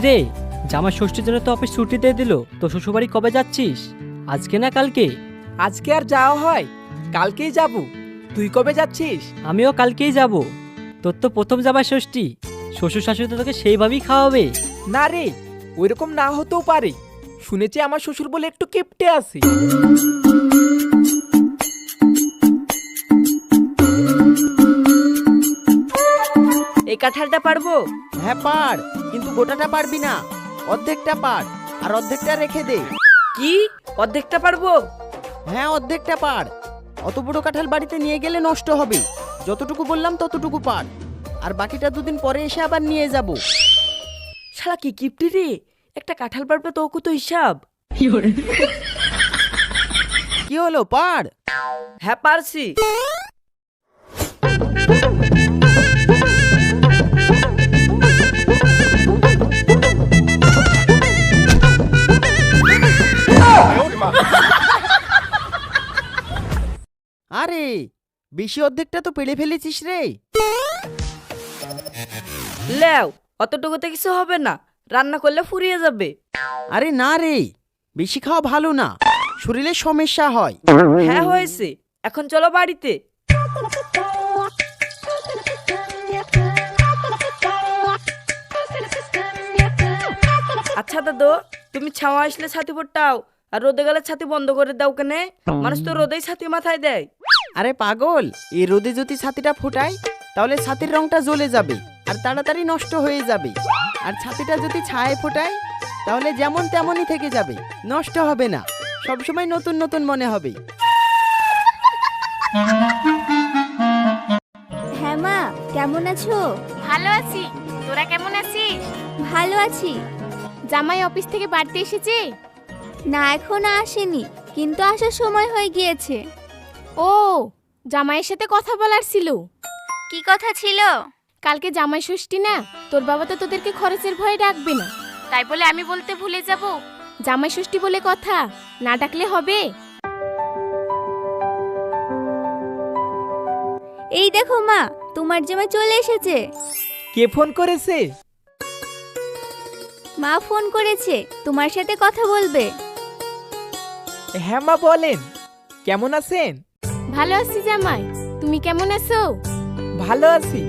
কিরে? জামাই ষষ্ঠীর জন্য তো অফিস ছুটি দিয়ে দিল। তো শ্বশুরবাড়ি কবে যাচ্ছিস? আজকে না কালকে? আজকে আর যাওয়া হয়। কালকেই যাব। তুই কবে যাচ্ছিস? আমিও কালকেই যাব। তোর তো প্রথম জামাই ষষ্ঠী। শ্বশুর শাশুড়ি তো তোকে সেইভাবেই খাওয়াবে। না রে ওইরকম না হতেও পারে। শুনেছি আমার শ্বশুর বলে একটু কেপটে আছে। এই কাঁঠালটা পারব? হ্যাঁ পার কিন্তু গোটাটা পারবি না। অর্ধেকটা পার আর অর্ধেকটা রেখে দে। কি? অর্ধেকটা পারব? হ্যাঁ অর্ধেকটা পার। অত বড় কাঁঠাল বাড়িতে নিয়ে গেলে নষ্ট হবে। যতটুকু বললাম ততটুকু পার। আর বাকিটা দুদিন পরে এসে আবার নিয়ে যাব। শালা কি কিপটি রে? একটা কাঁঠাল পারবে তো তো হিসাব। কি হলো পার? হ্যাঁ পারছি। আরে বেশি অর্ধেকটা তো পেড়ে ফেলেছিস রে। লেও অতটুকুতে কিছু হবে না রান্না করলে ফুরিয়ে যাবে। আরে না রে বেশি খাওয়া ভালো না শরীরে সমস্যা হয়। হ্যাঁ হয়েছে। এখন চলো বাড়িতে। আচ্ছা দাদু তুমি ছাওয়া আসলে ছাতি পড়টাও আর রোদে গেলে ছাতি বন্ধ করে দাও কেনে? মানুষ তো রোদেই ছাতি মাথায় দেয়। আরে পাগল এই রোদে যদি ছাতিটা ফোটাই তাহলে ছাতির রংটা জ্বলে যাবে আর তাড়াতাড়ি নষ্ট হয়ে যাবে। আর ছাতিটা যদি ছায়ে ফোটাই তাহলে যেমন তেমনই থেকে যাবে নষ্ট হবে না। সবসময় নতুন নতুন মনে হবে। হ্যাঁ মা কেমন আছো? ভালো আছি। তোরা কেমন আছিস? ভালো আছি। জামাই অফিস থেকে বাড়িতে এসেছে? না এখনও আসেনি কিন্তু আসার সময় হয়ে গিয়েছে। ও জামাইয়ের সাথে কথা বলার ছিল। কি কথা ছিল? কালকে জামাই ষষ্ঠী না তোর বাবা তো তোদেরকে খরচের ভয়ে ডাকবে না। তাই বলে আমি বলতে ভুলে যাব। জামাই ষষ্ঠী বলে কথা না ডাকলে হবে? এই দেখো মা তোমার জামাই চলে এসেছে। কে ফোন করেছে? মা ফোন করেছে তোমার সাথে কথা বলবে। হ্যাঁ মা বলেন। কেমন আছেন? ভালো আছি জামাই। তুমি কেমন আছো? ভালো আছি।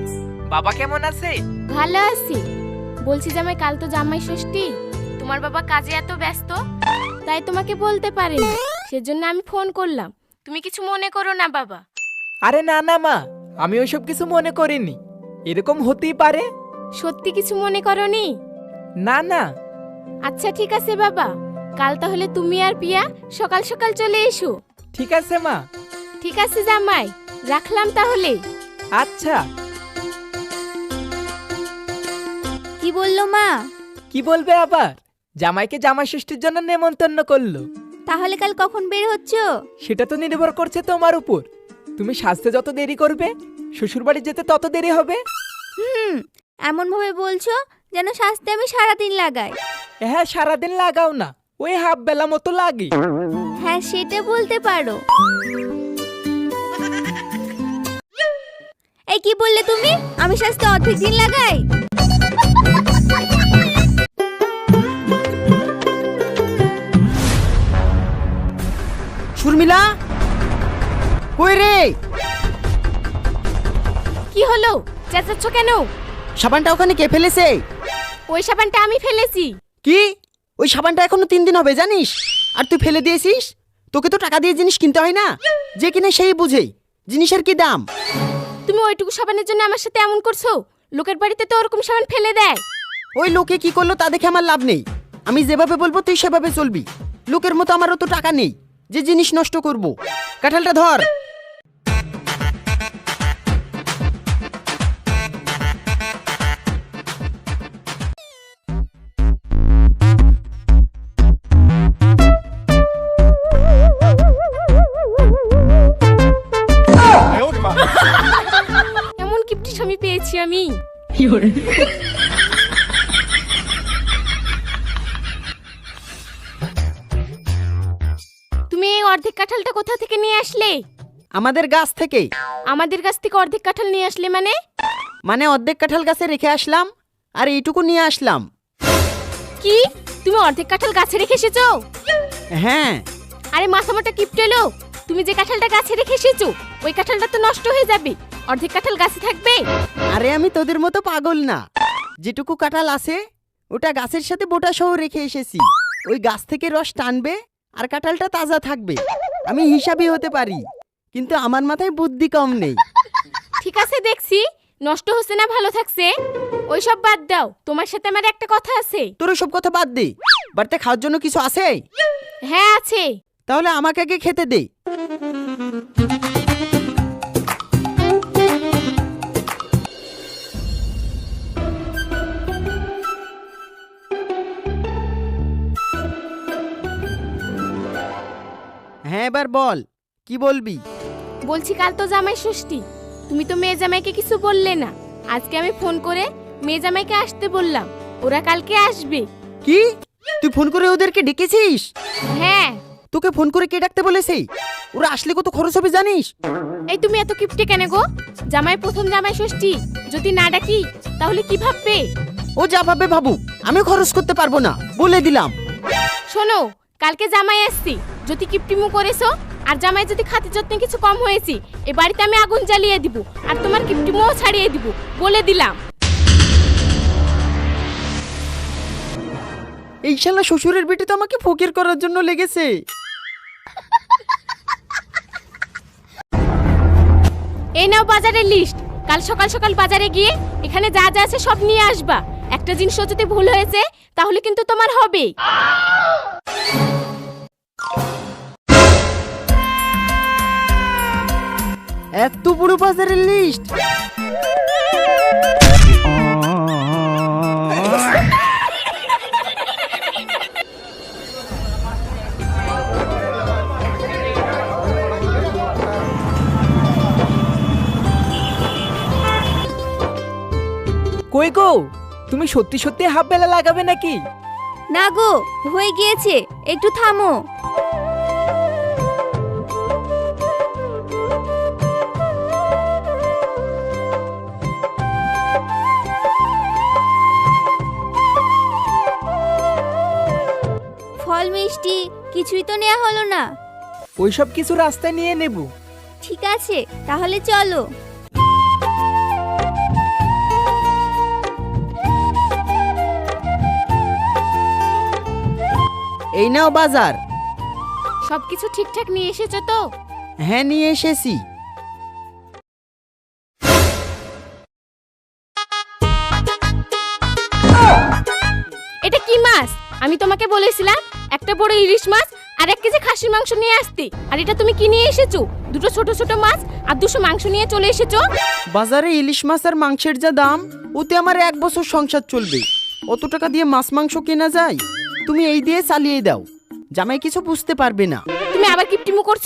বাবা কেমন আছে? ভালো আছি। বলছি জামাই কাল তো জামাই ষষ্ঠী। তোমার বাবা কাজে এত ব্যস্ত তাই তোমাকে বলতে পারিনি। সেজন্য আমি ফোন করলাম। তুমি কিছু মনে করো না বাবা। আরে না না মা আমি ওইসব কিছু মনে করিনি। এরকম হতেই পারে। সত্যি কিছু মনে করনি? না না। আচ্ছা ঠিক আছে বাবা। কাল তাহলে তুমি আর পিয়া সকাল সকাল চলে এসো। ঠিক আছে মা। ঠিক আছে জামাই। রাখলাম তাহলে। আচ্ছা। কি বলল মা? কি বলবে আবার? জামাইকে জামাই ষষ্ঠীর জন্য নেমন্তন্ন করল। তাহলে কাল কখন বের হচ্ছ? সেটা তো নির্ভর করছে তোমার উপর। তুমি সাজতে যত দেরি করবে শ্বশুরবাড়ি যেতে তত দেরি হবে। হুম এমন ভাবে বলছো যেন সাজতে আমি সারাদিন লাগাই। হ্যাঁ সারাদিন লাগাও না। ওই হাফ বেলা মতো লাগে। হ্যাঁ সেটা বলতে পারো। এই কি বললে তুমি? আমি সাজতে অর্ধেক দিন লাগাই? শর্মিলা? কই রে? কি হলো? চেঁচাচ্ছ কেন? সাবানটা ওখানে কে ফেলেছে? ওই সাবানটা আমি ফেলেছি। কি? ওই সাবানটা এখনও তিন দিন হবে জানিস? আর তুই ফেলে দিয়েছিস? তোকে তো টাকা দিয়ে জিনিস কিনতে হয় না? যে কিনে সেই বুঝে। জিনিসের কি দাম? তুমি ওইটুকু সাবানের জন্য আমার সাথে এমন করছ? লোকের বাড়িতে তো ওরকম সাবান ফেলে দেয়। ওই লোকে কি করল তা দেখে আমার লাভ নেই। আমি যেভাবে বলব তুই সেভাবে চলবি। লোকের মতো আমারও তো টাকা নেই। যে জিনিস নষ্ট করব। কাঁঠালটা ধর। তুমি এই অর্ধেক কাঁঠালটা কোথা থেকে নিয়ে আসলে? আমাদের গাছ থেকে আমাদের গাছ থেকে অর্ধেক কাঁঠাল নিয়ে আসলে মানে? মানে অর্ধেক কাঁঠাল গাছে রেখে আসলাম আর এইটুকু নিয়ে আসলাম। কি? তুমি অর্ধেক কাঁঠাল গাছে রেখে এসেছ? হ্যাঁ। আরে মাথা মোটা কিপটেলো। তুমি যে কাঁঠালটা গাছে রেখে এসেছ ওই কাঁঠালটা তো নষ্ট হয়ে যাবে। অর্ধেক কাঁঠাল গাছে থাকবে। আরে আমি তোদের মতো পাগল না। যেটুকু কাঁঠাল আছে ওটা গাছের সাথে বোটা সহ রেখে এসেছি। ওই গাছ থেকে রস টানবে আর কাঁঠালটা তাজা থাকবে। আমি হিসাবই হতে পারি কিন্তু আমার মাথায় বুদ্ধি কম নেই। ঠিক আছে দেখছি। নষ্ট হচ্ছে না ভালো থাকছে। ওইসব বাদ দাও। তোমার সাথে আমার একটা কথা আছে। তোর সব কথা বাদ দে। বাড়িতে খাওয়ার জন্য কিছু আছে? হ্যাঁ আছে। তাহলে আমাকে আগে খেতে দে। বল কি বলবি? বলছি কাল তো জামাই ষষ্ঠী। তুমি তো মেয়ে জামাইকে কিছু বললে না। আজকে আমি ফোন করে মেয়ে জামাইকে আসতে বললাম। ওরা কালকে আসবে। কি? তুই ফোন করে ওদেরকে ডেকেছিস? হ্যাঁ। তোকে ফোন করে কে ডাকতে বলেছে? ওরা আসলে কত খরচ হবে জানিস? এই তুমি এত কিপটে কেন গো? জামাই প্রথম জামাই ষষ্ঠী। যদি না ডাকি তাহলে কি ভাববে? ও যা ভাবে ভাবুক। আমি খরচ করতে পারব না। বলে দিলাম। শোনো কালকে জামাই আসছি। যদি কিপটিমু করেছ আর জামাই যদি খাতে যত্নে কিছু কম হয়েছি এ বাড়িতে আমি আগুন জ্বালিয়ে দিব আর তোমার কিপটিমুও ছাড়িয়ে দিব বলে দিলাম। এই শালা শ্বশুরের বেটি তো আমাকে ফকির করার জন্য লেগেছে। এই নাও বাজারের লিস্ট কাল সকাল সকাল বাজারে গিয়ে এখানে যা যা আছে সব নিয়ে আসবা। একটা জিনিসও যদি ভুল হয়েছে তাহলে কিন্তু তোমার হবে এত বড় বাজারের লিস্ট কই গো? তুমি সত্যি সত্যি হাফ বেলা লাগাবে নাকি? না গো, হয়ে গিয়েছে। একটু থামো। মিষ্টি কিছুই তো নেওয়া হলো না। ওইসব কিছু রাস্তায় নিয়ে নেব। ঠিক আছে তাহলে চলো। এই নাও বাজার। সবকিছু ঠিকঠাক নিয়ে এসেছ তো? হ্যাঁ নিয়ে এসেছি। এটা কি মাছ? আমি তোমাকে বলেছিলাম একটা বড় ইলিশ মাছ আর এক কেজি খাসির মাংস নিয়ে আসতে। আর এটা তুমি কি নিয়ে এসেছ? দুটো ছোট ছোট মাছ আর দুশো মাংস নিয়ে চলে এসেছ? বাজারে ইলিশ মাছ আর মাংসের যা দাম ওতে আমার এক বছর সংসার চলবে। অত টাকা দিয়ে মাছ মাংস কেনা যায়? তুমি এই দিয়ে চালিয়ে দাও। জামাই কিছু বুঝতে পারবে না। তুমি আবার কিপটিমু করছ?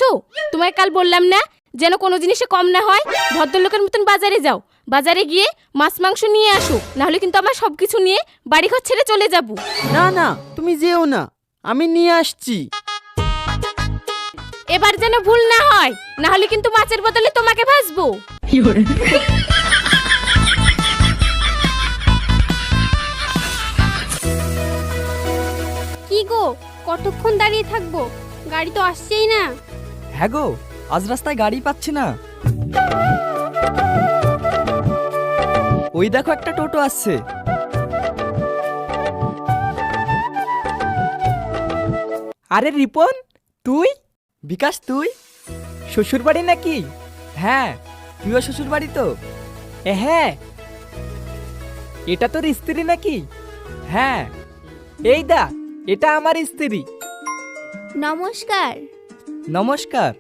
তোমায় কাল বললাম না যেন কোনো জিনিসে কম না হয় ভদ্রলোকের মতন বাজারে যাও। বাজারে গিয়ে মাছ মাংস নিয়ে আসো নাহলে কিন্তু আমার সব কিছু নিয়ে বাড়িঘর ছেড়ে চলে যাব। না না তুমি যেও না। আমি নিয়ে আসছি। এবার যেন ভুল না হয় না হলে কিন্তু মাছের বদলে তোমাকে ভাসবো। কি গো কতক্ষণ দাঁড়িয়ে থাকব? গাড়ি তো আসছেই না। হ্যাঁ গো আজ রাস্তায় গাড়ি পাচ্ছি না। ওই দেখো একটা টোটো আসছে। আরে রিপন তুই? বিকাশ তুই? শ্বশুর বাড়ি নাকি? হ্যাঁ তুইও শ্বশুর বাড়ি তো। এ হ্যাঁ এটা তোর স্ত্রী নাকি? হ্যাঁ এই দা এটা আমার স্ত্রী। নমস্কার। নমস্কার।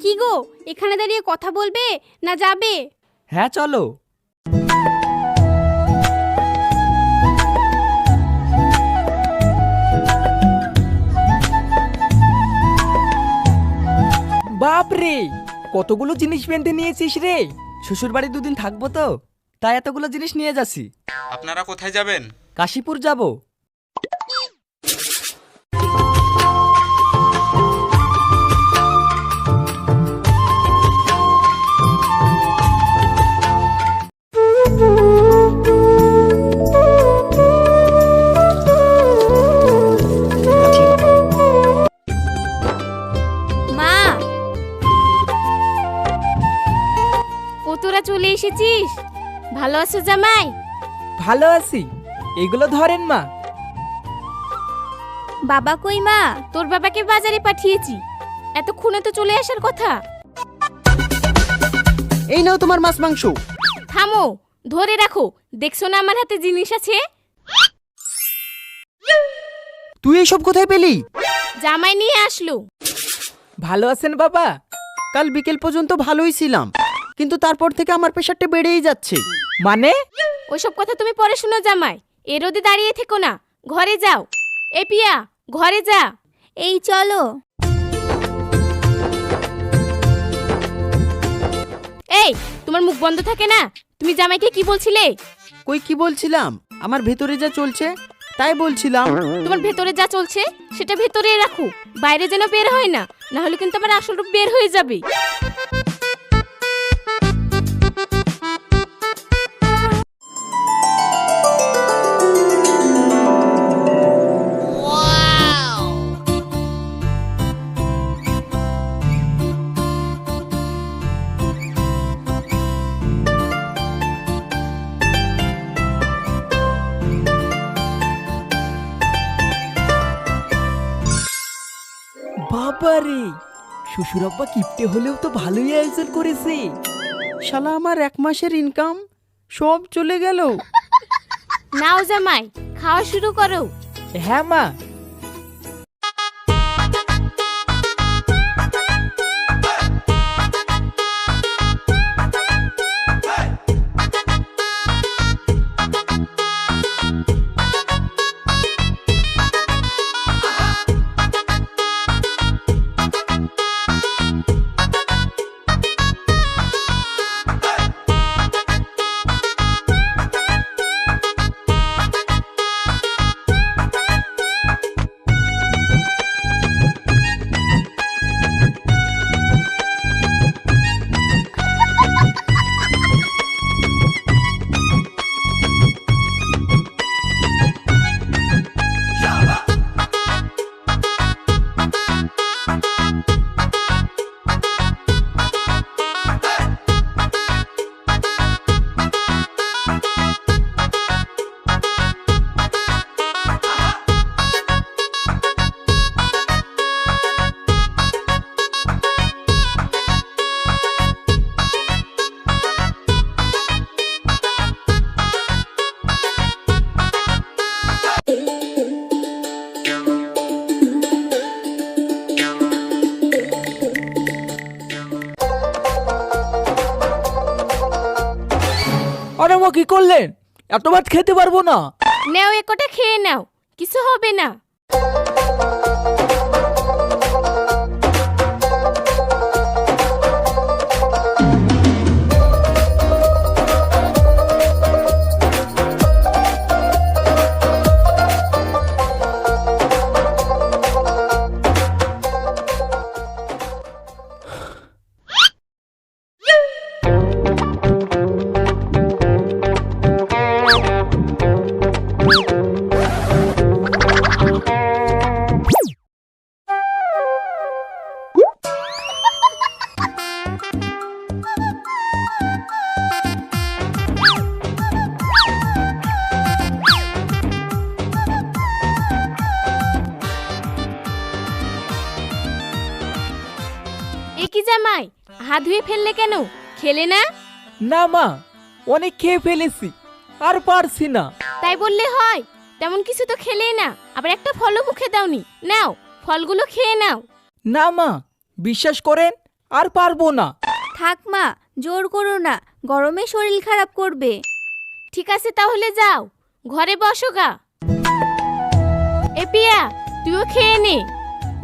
কি গো এখানে দাঁড়িয়ে কথা বলবে না যাবে? হ্যাঁ চলো। বাপ রে কতগুলো জিনিস বেঁধে নিয়েছিস রে। শ্বশুর বাড়ি দুদিন থাকব তো তাই এতগুলো জিনিস নিয়ে যাচ্ছি। আপনারা কোথায় যাবেন? কাশীপুর যাব। আছো জামাই? ভালো আছি। এগুলো ধরেন মা। বাবা কই মা? তোর বাবাকে বাজারে পাঠিয়েছি। এতক্ষণে তো চলে আসার কথা। এই নাও তোমার মাছ মাংস। থামো ধরে রাখো। দেখছ না আমার হাতে জিনিস আছে? তুই এইসব কোথায় পেলি? জামাই নিয়ে আসলো। ভালো আছেন বাবা? কাল বিকেল পর্যন্ত ভালোই ছিলাম। কিন্তু তারপর থেকে আমার প্রেশারটা বেড়েই যাচ্ছে। মানে? ওইসব কথা তুমি পরে শুনো জামাই। এ রোদে দাঁড়িয়ে থেকো না। ঘরে যাও। এ পিয়া ঘরে যা। এই চলো। এই তোমার মুখ বন্ধ থাকে না? তুমি জামাইকে কি বলছিলে? কই কি বলছিলাম? আমার ভেতরে যা চলছে তাই বলছিলাম। তোমার ভেতরে যা চলছে সেটা ভেতরে রাখো। বাইরে যেন বের হয় না না হলে কিন্তু আমার আসল রূপ বের হয়ে যাবে। বাবা শ্বশুর আব্বা কিপটে হলেও তো ভালোই আয়োজন করেছে। শালা আমার এক মাসের ইনকাম সব চলে গেল। নাও জামাই খাওয়া শুরু করো। হ্যাঁ মা করলেন এত ভাত খেতে পারব না। নেও একটা খেয়ে নাও কিছু হবে না। খেলে না? না মা অনেক খেয়ে ফেলেছি আর পারছি না। তাই বললে হয় তেমন কিছু তো খেলেই না। আবার একটা ফলও মুখে দাওনি। নাও ফলগুলো খেয়ে নাও। না মা বিশ্বাস করেন আর পারব না। থাক মা জোর করো না গরমে শরীর খারাপ করবে। ঠিক আছে তাহলে যাও ঘরে বসো গা। এ পিয়া তুইও খেয়ে নে।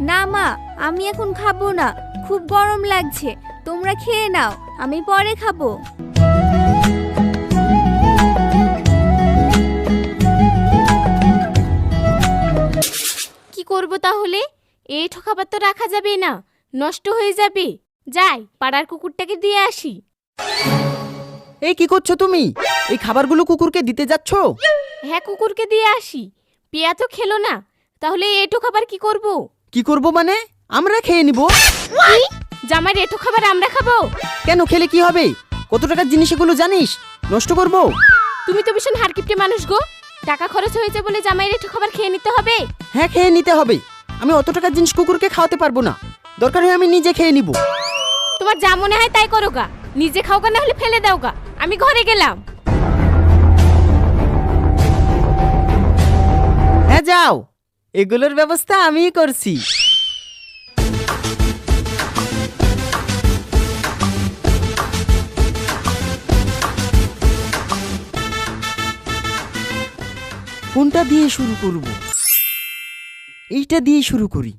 না মা আমি এখন খাব না খুব গরম লাগছে তোমরা খেয়ে নাও। আমি পরে খাব। কি করব তাহলে? এই ঠকাবার তো রাখা যাবে না নষ্ট হয়ে যাবে। যাই পাড়ার কুকুরটাকে দিয়ে আসি। এই কি করছ তুমি? এই খাবারগুলো কুকুরকে দিতে যাচ্ছ? হ্যাঁ কুকুরকে দিয়ে আসি। পিয়া তো খেলো না তাহলে এটো খাবার কি করব? কি করব মানে? আমরা খেয়ে নিব। জামাই এটো খাবার আমরা খাব? কেন খেলে কি হবে? কত টাকার জিনিস এগুলো জানিস? নষ্ট করব? তুমি তো ভীষণ হারকিপটে মানুষ গো। টাকা খরচ হয়েছে বলে জামাইয়ের একটু খাবার খেয়ে নিতে হবে? হ্যাঁ খেয়ে নিতে হবে। আমি অত টাকার জিনিস কুকুরকে খাওয়াতে পারব না। দরকার হয় আমি নিজে খেয়ে নিব। তোমার যা মনে হয় তাই করো গা। নিজে খাও গা না হলে ফেলে দাও গা। আমি ঘরে গেলাম। হ্যাঁ যাও। এগুলোর ব্যবস্থা আমিই করছি। কোনটা দিয়ে শুরু করব। এইটা দিয়ে শুরু করি।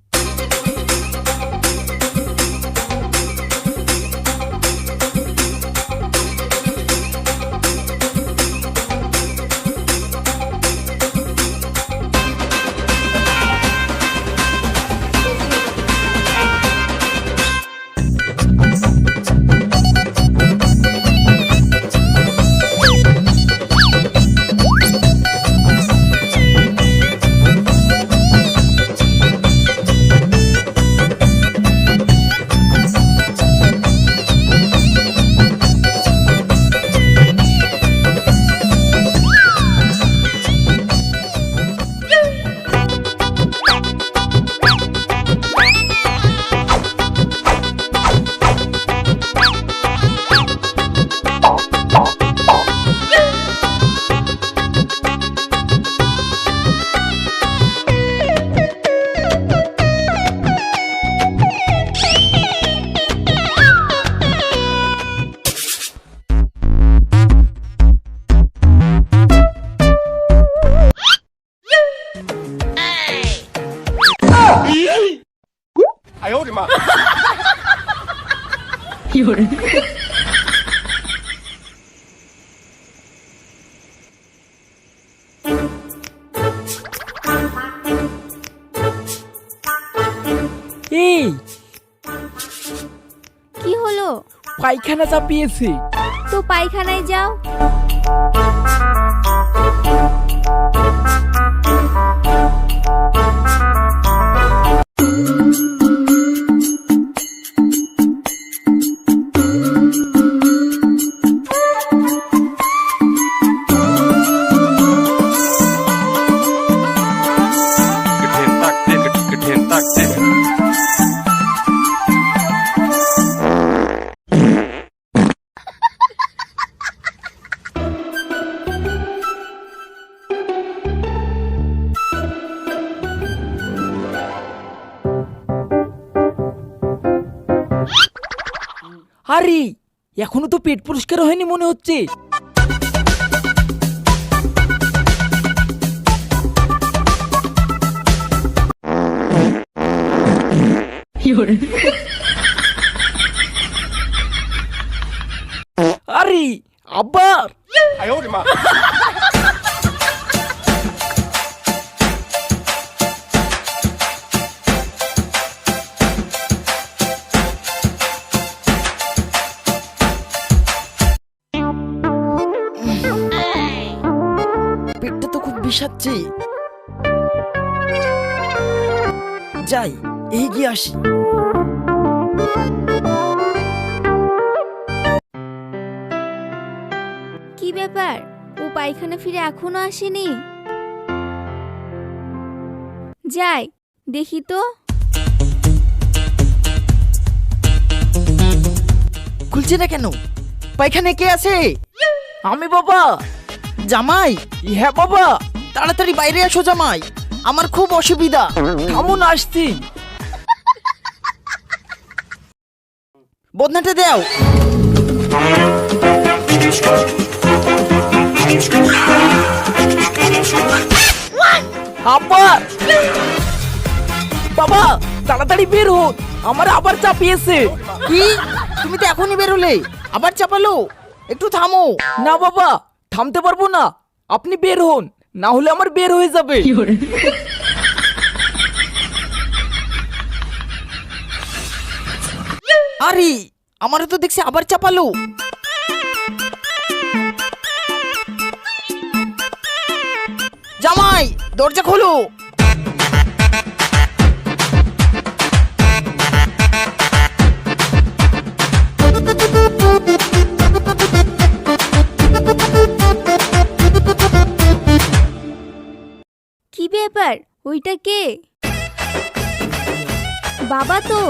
পায়খানা চাপিয়েছে। তো পায়খানায় যাও। আরে এখনও তো পেট পরিষ্কার হয়নি মনে হচ্ছে। আরে আবার বিষাচ্ছে যাই এগিয়ে আসি। কি ব্যাপার? ও পায়খানা ফিরে এখনও আসেনি? যাই দেখি তো। খুলছে না কেন? পায়খানে কে আছে? আমি বাবা। জামাই হ্যাঁ বাবা। তাড়াতাড়ি বাইরে আসো জামাই। আমার খুব অসুবিধা। কেমন আসছি। বদনাটা দাও। আবার বাবা তাড়াতাড়ি বের হন। আমার আবার চাপিয়েছে। কি? তুমি তো এখনই বেরোলে আবার চাপালো? একটু থামো। না বাবা থামতে পারব না। আপনি বের হন। না হলে আমার বের হয়ে যাবে। আরে আমার তো দেখছি আবার চাপালো। জামাই দরজা খোলো। ব্যাপার ওইটা কে? বাবা তো।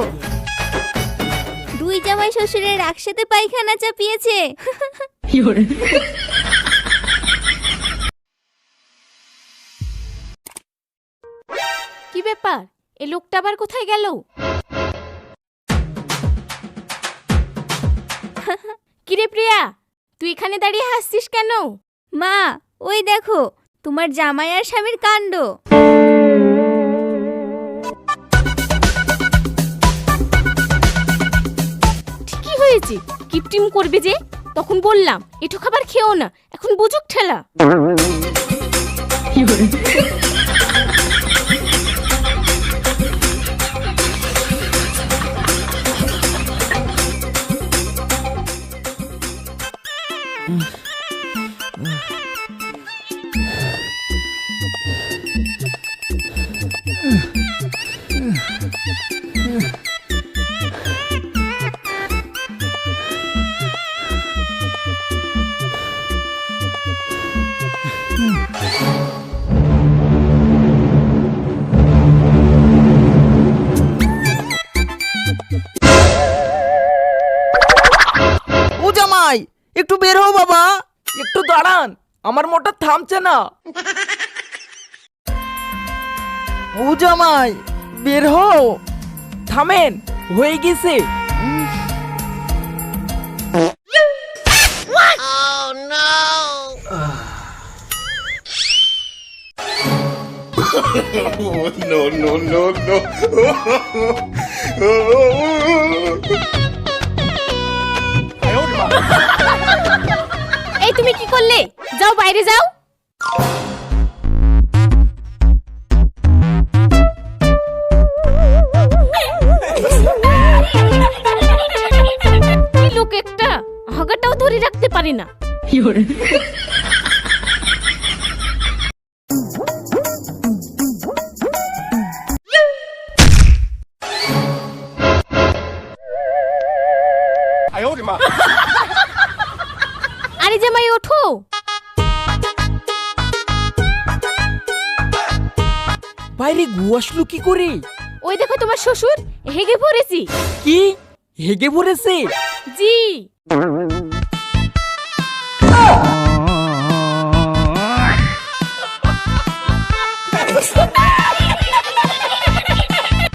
দুই জামাই শ্বশুরের একসাথে পায়খানা চাপিয়েছে। কি ব্যাপার? এই লোকটা আবার কোথায় গেল? কিরে প্রিয়া তুই এখানে দাঁড়িয়ে হাসছিস কেন? মা ওই দেখো তোমার জামাই আর স্বামীর কাণ্ড। ঠিকই হয়েছে। কিপটিম করবে যে তখন বললাম এটু খাবার খেও না এখন বুঝুক ঠেলা। জামাই একটু বের হও বাবা। একটু দাঁড়ান আমার মোটর থামছে না। ও জামাই বের হও। থামেন হয়ে গেছে। No, no, no, no. তুমি কি করলে? যাও বাইরে যাও। লোক একটা হাগাটাও ধরে রাখতে পারি না। আসলো কি করে? ওই দেখো তোমার শ্বশুর হেগে পড়েছি। কি? হেগে পড়েছে? জি।